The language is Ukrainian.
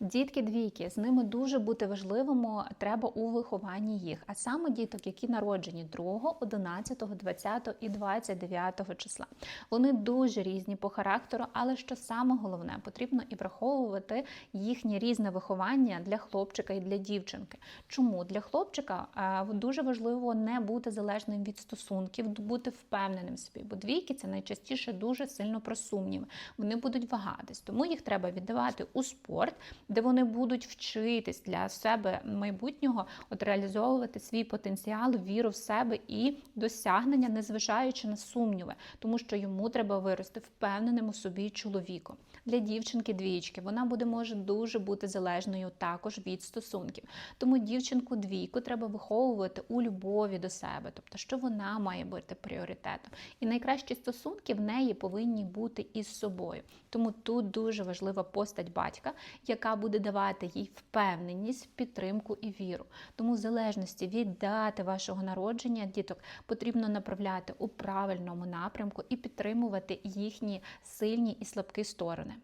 Дітки двійки, з ними дуже бути важливим треба у вихованні їх, а саме діток, які народжені 2, 11, 20 і 29 числа. Вони дуже різні по характеру, але що саме головне, потрібно і враховувати їхнє різне виховання для хлопчика і для дівчинки. Чому для хлопчика е, дуже важливо не бути залежним від стосунків, бути впевненим собі, бо двійки це найчастіше дуже сильно про сумніви. Вони будуть вагатись, тому їх треба віддавати у спорт, де вони будуть вчитись для себе майбутнього, от реалізовувати свій потенціал, віру в себе і досягнення, незважаючи на сумніви, тому що йому треба вирости впевненим у собі чоловіком. Для дівчинки двічки вона буде може дуже бути залежною також від стосунків. Тому дівчинку двійку треба виховувати у любові до себе, тобто що вона має бути пріоритетом. І найкращі стосунки в неї повинні бути із собою. Тому тут дуже важлива постать батька, яка буде давати їй впевненість, підтримку і віру. Тому, в залежності від дати вашого народження, діток потрібно направляти у правильному напрямку і підтримувати їхні сильні і слабкі сторони.